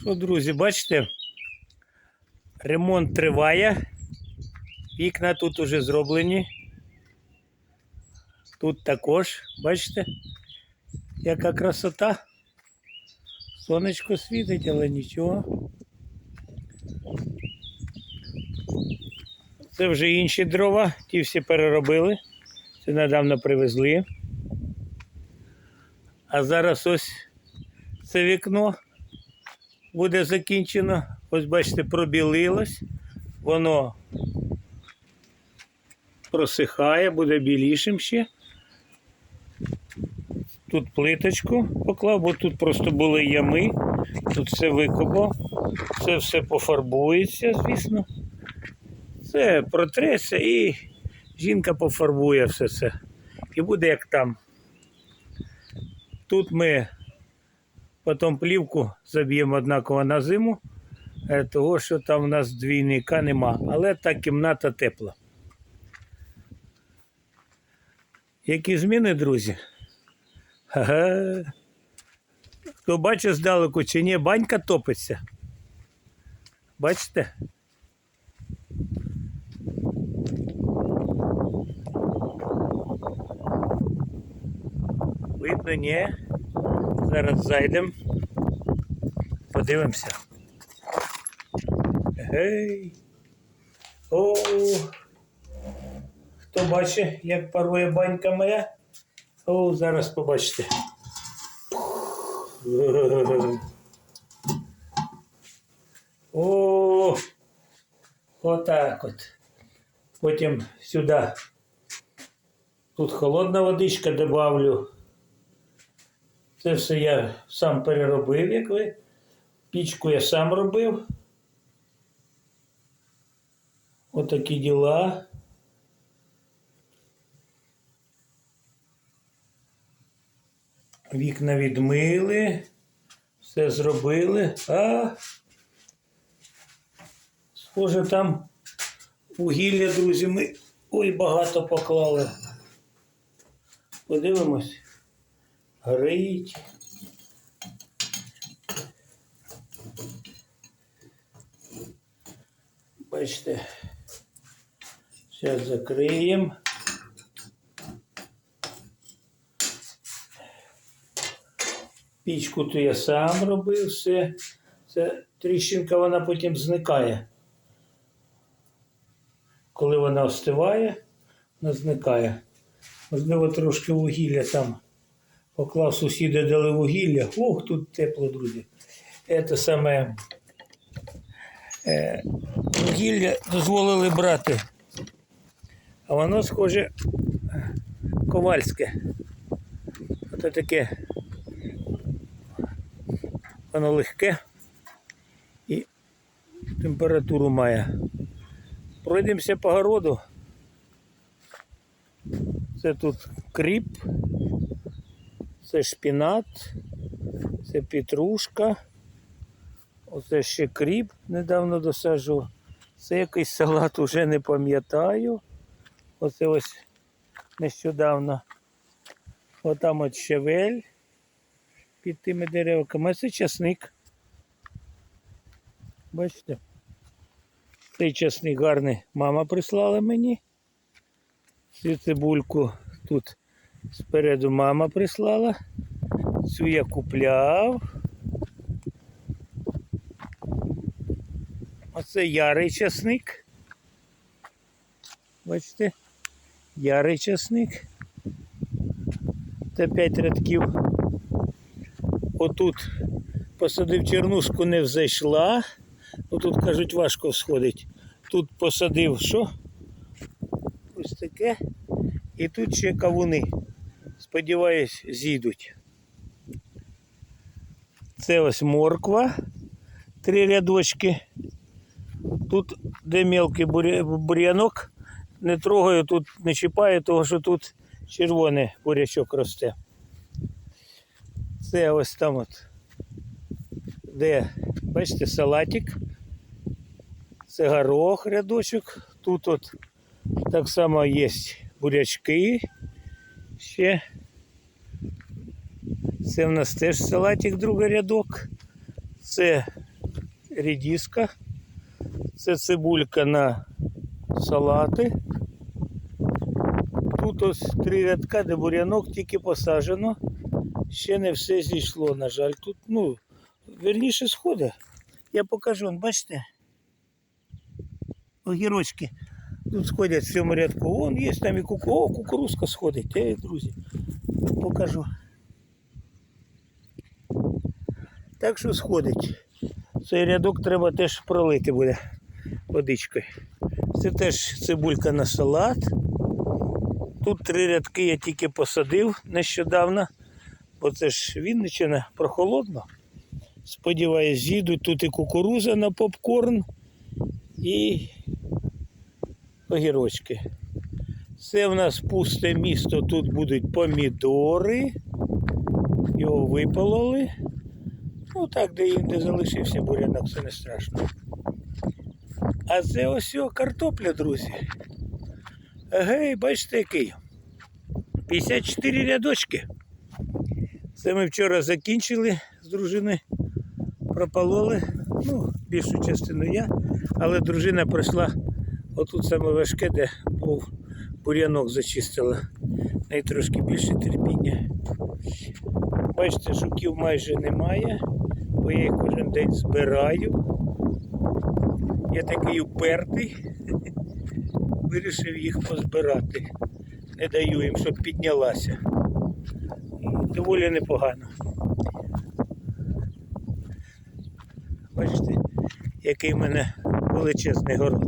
Що, друзі, бачите? Ремонт триває. Вікна тут уже зроблені. Тут також, бачите, яка красота. Сонечко світить, але нічого. Це вже інші дрова, ті всі переробили. Це недавно привезли. А зараз ось це вікно буде закінчено. Ось бачите, пробілилось. Воно просихає, буде білішим ще. Тут плиточку поклав, бо тут просто були ями. Тут все викопав. Це все пофарбується, звісно. Це протреться і жінка пофарбує все це. І буде як там. Тут ми потім плівку заб'ємо однаково на зиму, е, того що там у нас двійника нема. Але та кімната тепла. Які зміни, друзі? Ага. Хто бачить здалеку чи ні, банька топиться. Бачите? Видно, ні. Зараз зайдемо. Подивимося. Гей. О. Хто бачить, як парує банька моя? О, зараз побачите. О, отак от. Потім сюди. Тут холодна водичка добавлю. Це все я сам переробив, як ви. Пічку я сам робив. Отакі діла. Вікна відмили, все зробили. А схоже, там вугілля, друзі, ми ой багато поклали. Подивимось. Горить. Бачите, зараз закриємо. Пічку то я сам робив все. Це тріщинка, вона потім зникає. Коли вона остиває, вона зникає. Можливо, трошки вугілля там поклав сусіди дали вугілля. Ох, тут тепло, друзі. Це саме е, вугілля дозволили брати. А воно схоже ковальське. Ото таке. Воно легке і температуру має. Пройдемося по городу. Це тут кріп, це шпінат, це петрушка, оце ще кріп недавно досаджував. Це якийсь салат уже не пам'ятаю. Оце ось нещодавно. Отам от щавель під тими деревками. А це часник. Бачите? Цей часник гарний мама прислала мені. Цю цибульку тут спереду мама прислала. Цю я купляв. Оце ярий часник. Бачите? Ярий часник. Це 5 рядків. Отут посадив чернушку, не взайшла. Ну тут кажуть важко всходить. Тут посадив що? Ось таке. І тут ще кавуни. Сподіваюсь, зійдуть. Це ось морква. Три рядочки. Тут, де мелкий бур'янок, не трогаю, тут не чіпаю, тому що тут червоний бурячок росте. Це ось там от. Де, бачите, салатик. Це горох рядочок. Тут от так само є бурячки ще. Це в нас теж салатик, другий рядок. Це рідіска. Це цибулька на салати. Тут ось три рядка, де бурянок тільки посаджено. Ще не все зійшло, на жаль. Тут, ну, верніше сходи. Я покажу, бачите? Огірочки. Тут сходять в цьому рядку. Вон є там і куку. О, кукурузка сходить, е, друзі. Покажу. Так що сходить. Цей рядок треба теж пролити буде водичкою. Це теж цибулька на салат. Тут три рядки я тільки посадив нещодавно, бо це ж Вінниччина прохолодно. Сподіваюсь, з'їдуть тут і кукуруза на попкорн і огірочки. Це в нас пусте місто, тут будуть помідори. Його випололи. Ну так, де інде залишився бурянок, це не страшно. А це ось о, картопля, друзі. Гей, бачите який. 54 рядочки. Це ми вчора закінчили з дружиною. Пропололи. Ну, більшу частину я, але дружина пройшла отут саме важке, де був бур'янок зачистила. Неї трошки більше терпіння. Бачите, жуків майже немає, бо я їх кожен день збираю. Я такий упертий, вирішив їх позбирати. Не даю їм, щоб піднялася. Доволі непогано. Бачите, який в мене величезний город.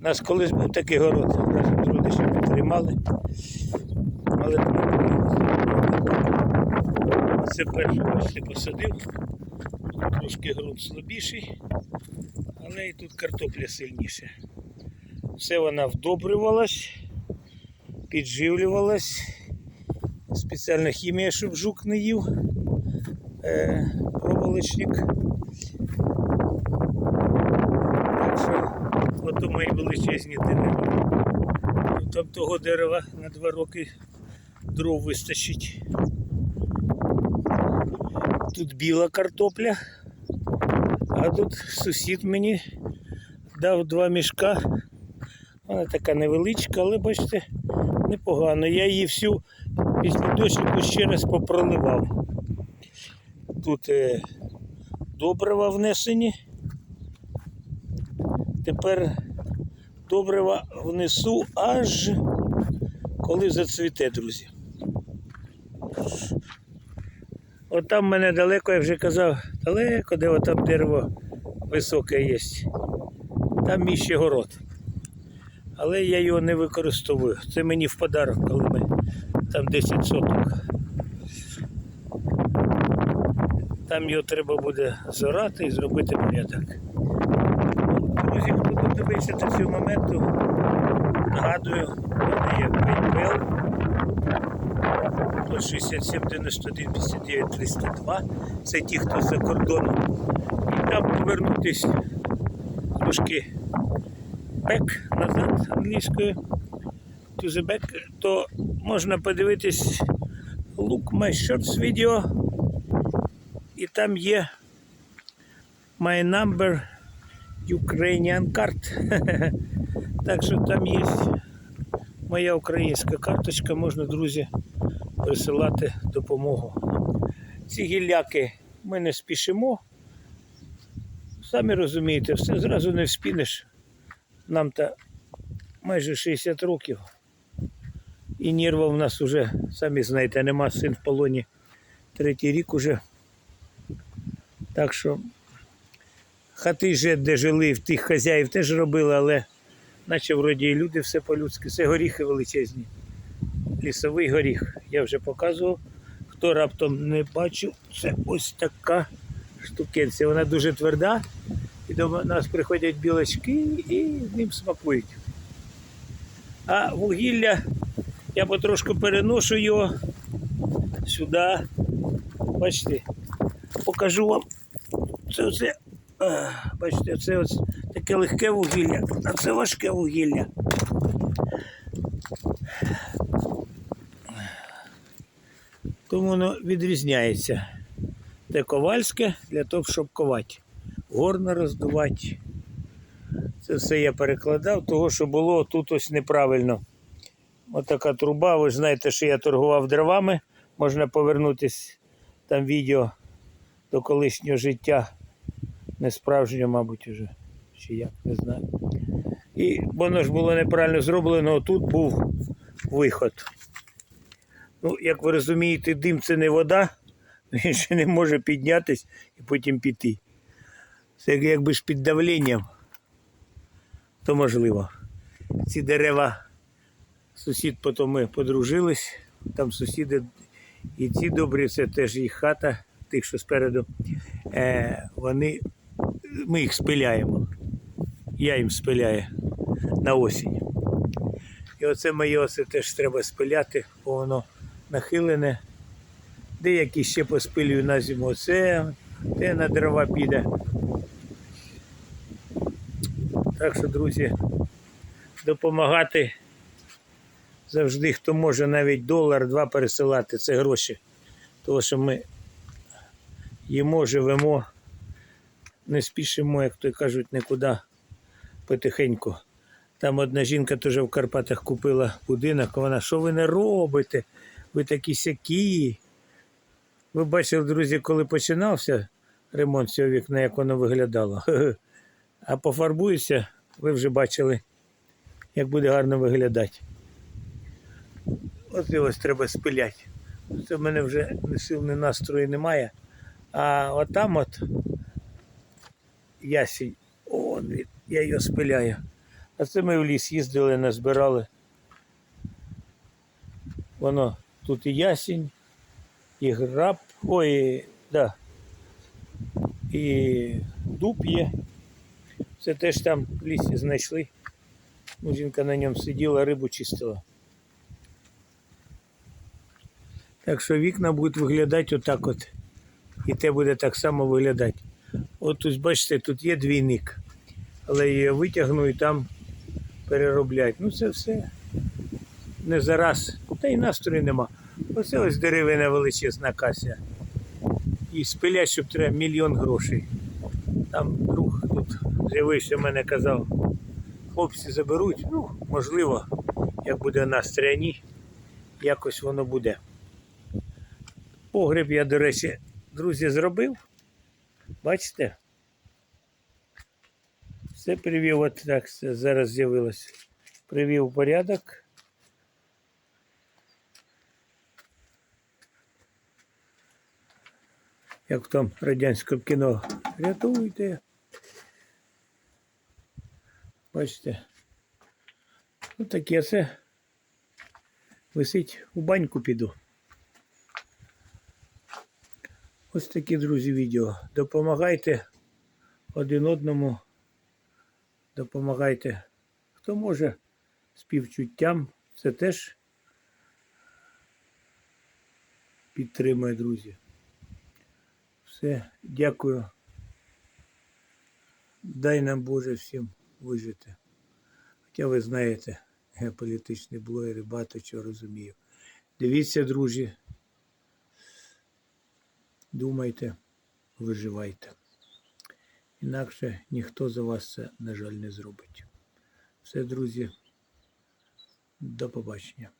У нас колись був такий город, разом з родичами тримали. Але це перше посадив. Трошки ґрунт слабіший, але і тут картопля сильніша. Все вона вдобрювалась, підживлювалась. Спеціальна хімія, щоб жук не їв. Е, проволочник. Так що ото мої величезні дерева. Там того дерева на два роки дров вистачить. Тут біла картопля, а тут сусід мені дав два мішка. Вона така невеличка, але бачите, непогано. Я її всю після дощику ще раз попроливав. Тут е, добрива внесені. Тепер добрива внесу аж коли зацвіте, друзі. От там в мене далеко, я вже казав, далеко, де отам дерево високе є. Там мій ще город. Але я його не використовую. Це мені в подарок, коли ми там 10 соток. Там його треба буде зорати і зробити порядок. Друзі, хто додивився до цього моменту, нагадую, мене є PayPal 67 91 59 302. Це ті, хто за кордоном. І там повернутись трошки back назад англійською to the back, то можна подивитись Look My Shorts video. І там є My Number Ukrainian Card. так що там є моя українська карточка, можна, друзі, присилати допомогу. Ці гілляки ми не спішимо. Самі розумієте, все зразу не вспінеш. Нам то майже 60 років. І нерва в нас вже, самі знаєте, нема син в полоні третій рік уже. Так що хати же, де жили, в тих хазяїв теж робили, але наче вроді і люди все по-людськи. Це горіхи величезні. Лісовий горіх. Я вже показував. Хто раптом не бачив, це ось така штукенція. Вона дуже тверда. І до нас приходять білочки і ним смакують. А вугілля я потрошку переношу його сюди. Бачите, покажу вам. Це оце, бачите, це ось таке легке вугілля, а це важке вугілля. Тому воно відрізняється. Те ковальське для того, щоб ковати. горно роздувати. Це все я перекладав, того, що було тут ось неправильно. Отака труба. Ви ж знаєте, що я торгував дровами. Можна повернутися там відео до колишнього життя. Не справжнього, мабуть, уже. Чи як, не знаю. І воно ж було неправильно зроблено, тут був виход. Ну, як ви розумієте, дим це не вода, він ще не може піднятися і потім піти. Це якби ж під давленням, то можливо. Ці дерева, сусід потім ми подружились, там сусіди і ці добрі, це теж їх хата, тих, що спереду. Е, вони, ми їх спиляємо. Я їм спиляю на осінь. І оце моє оце теж треба спиляти, бо воно нахилене. Деякі ще поспилюю на зиму. Оце, те на дрова піде. Так що, друзі, допомагати завжди, хто може навіть долар, два пересилати, це гроші. Тому що ми їмо, живемо, не спішимо, як то кажуть, нікуди потихеньку. Там одна жінка теж в Карпатах купила будинок, вона, що ви не робите? Ви такі сякі. Ви бачили, друзі, коли починався ремонт цього вікна, як воно виглядало. А пофарбується, ви вже бачили, як буде гарно виглядати. От і ось треба спиляти. Це в мене вже сил, ні настрою немає. А отам от ясінь, он він, я його спиляю. А це ми в ліс їздили, назбирали. Воно тут і ясінь, і граб, ой, да, і дуб є. Це теж там в лісі знайшли. Ну, Жінка на ньому сиділа, рибу чистила. Так що вікна будуть виглядати отак от. І те буде так само виглядати. От ось бачите, тут є двійник. Але її витягну і там перероблять. Ну це все не зараз. Та й настрою нема. Оце ось деревина величезна кася. І спилять, щоб треба мільйон грошей. Там друг тут з'явився, мене казав, хлопці заберуть. Ну, можливо, як буде настрій, ні, якось воно буде. Погреб я, до речі, друзі, зробив. Бачите? Все привів, от так зараз з'явилось. Привів порядок. Як в тому радянському кіно. Рятуйте. Бачите. Ось таке це. Висить у баньку піду. Ось такі, друзі, відео. Допомагайте один одному. Допомагайте. Хто може співчуттям, це теж підтримує, друзі. Все, дякую. Дай нам Боже всім вижити. Хоча ви знаєте, я політичний блогер і багато чого розумію. Дивіться, друзі. Думайте, виживайте. Інакше ніхто за вас це, на жаль, не зробить. Все, друзі, до побачення.